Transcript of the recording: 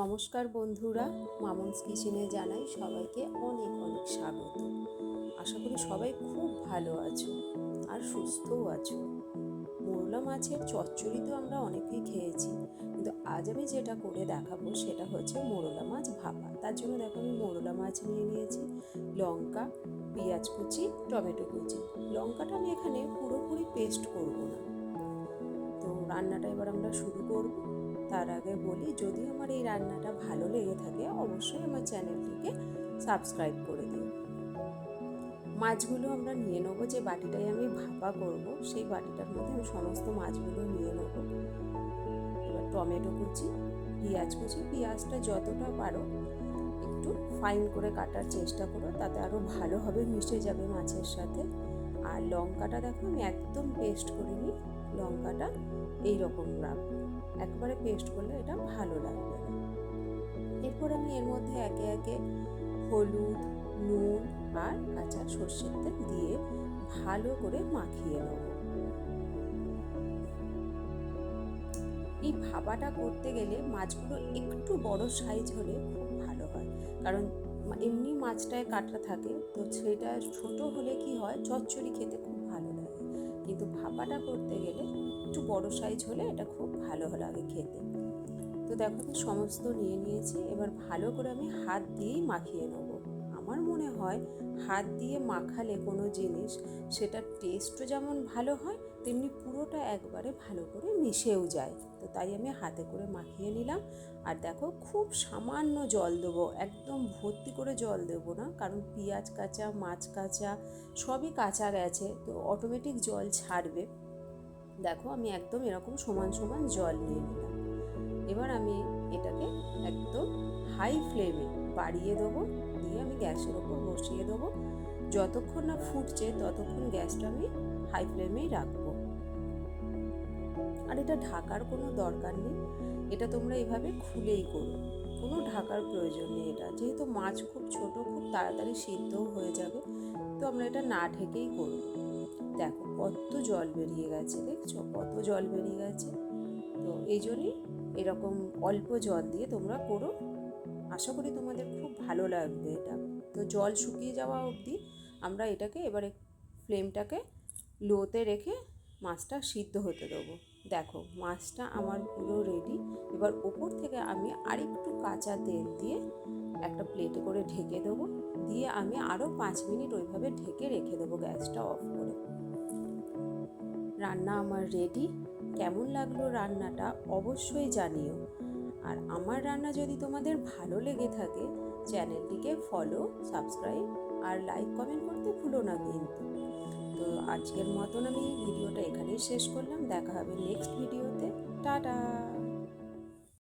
নমস্কার বন্ধুরা, মামনস কিচেনে জানাই সবাইকে অনেক অনেক স্বাগত। আশা করি সবাই খুব ভালো আছো আর সুস্থও আছো। মোরলা মাছের চচ্চড়ি তো আমরা অনেকেই খেয়েছি, কিন্তু আজ আমি যেটা করে দেখাবো সেটা হচ্ছে মোরলা মাছ ভাপা। তার জন্য দেখো আমি মোরলা মাছ নিয়ে নিয়েছি, লঙ্কা, পেঁয়াজ কুচি, টমেটো কুচি। লঙ্কাটা আমি এখানে পুরোপুরি পেস্ট করব না। তো রান্নাটা এবার আমরা শুরু করব। তার আগে বলি, যদি আমার এই রান্নাটা ভালো লেগে থাকে, অবশ্যই আমার চ্যানেলটিকে সাবস্ক্রাইব করে দিও। মাছগুলো আমরা নিয়ে নেব, যে বাটিটায় আমি ভাপা করব, সেই বাটিটার মধ্যে আমি সমস্ত মাছগুলো নিয়ে নেব। এবার টমেটো কুচি, পেঁয়াজ কুচি, পেঁয়াজটা যতটা পারো একটু ফাইন করে কাটার চেষ্টা করো, তাতে আরও ভালোভাবে মিশে যাবে মাছের সাথে। আর লঙ্কাটা দেখো, আমি একদম পেস্ট করিনি লঙ্কাটা এই রকম রাখব একবারে পেস্ট করলে এটা ভালো লাগবে না। এরপর আমি এর মধ্যে একে একে হলুদ, নুন আর কাঁচা সর্ষের তেল দিয়ে ভালো করে মাখিয়ে নেব। এই ভাবাটা করতে গেলে মাছগুলো একটু বড় সাইজ হলে খুব ভালো হয়। কারণ এমনি মাছটায় কাটা থাকে, তো সেটা ছোট হলে কি হয়, চচ্চড়ি খেতে খুব কিন্তু ভাপাটা করতে গেলে একটু বড় সাইজ হলে এটা খুব ভালো লাগে খেতে। তো দেখো, সমস্ত নিয়ে নিয়েছি। এবার ভালো করে আমি হাত দিয়েই মাখিয়ে নেব। আমার মনে হয় হাত দিয়ে মাখালে কোনো জিনিস সেটার টেস্টও যেমন ভালো হয়, তেমনি পুরোটা একবারে ভালো করে মিশেও যায়। তো তাই আমি হাতে করে মাখিয়ে নিলাম। আর দেখো খুব সামান্য জল দেবো, একদম ভর্তি করে জল দেবো না, কারণ পেঁয়াজ কাঁচা, মাছ কাঁচা সবই কাঁচা গেছে, তো অটোমেটিক জল ছাড়বে। দেখো আমি একদম এরকম সমান সমান জল নিয়ে নিলাম। এবার আমি এটাকে একদম হাই ফ্লেমে বাড়িয়ে দেবো, দিয়ে আমি গ্যাসের ওপর বসিয়ে দেবো। যতক্ষণ না ফুটছে ততক্ষণ গ্যাসটা আমি হাই ফ্লেমেই রাখব। আর এটা ঢাকার কোনো দরকার নেই, এটা তোমরা এভাবে খুলেই করো। কোনো ঢাকার প্রয়োজন নেই এটা। যেহেতু মাছ খুব ছোট, খুব তাড়াতাড়ি সিদ্ধও হয়ে যাবে, তো আমরা এটা না ঢেকেই করব। দেখো কত জল বেরিয়ে গেছে, দেখছ? কত জল বেরিয়ে গেছে। তো এই জন্যই এরকম অল্প জল দিয়ে তোমরা করো। আশা করি তোমাদের খুব ভালো লাগবে এটা। তো জল শুকিয়ে যাওয়া অবধি আমরা এটাকে এবারে ফ্লেমটাকে লোতে রেখে মাছটা সিদ্ধ হতে দেবো। দেখো, মাছটা আমার পুরো রেডি এবার ওপর থেকে আমি আরেকটু কাঁচা তেল দিয়ে একটা প্লেটে করে ঢেকে দেবো। দিয়ে আমি আরও পাঁচ মিনিট ওইভাবে ঢেকে রেখে দেবো গ্যাসটা অফ করে। রান্না আমার রেডি কেমন লাগল রান্নাটা অবশ্যই জানিও। আর আমার রান্না যদি তোমাদের ভালো লেগে থাকে, চ্যানেলটিকে ফলো সাবস্ক্রাইব আর লাইক কমেন্ট করতে ভুলো না কিন্তু। তো আজকের মতন আমি ভিডিওটা এখানেই শেষ করলাম। দেখা হবে নেক্সট ভিডিওতে টাটা!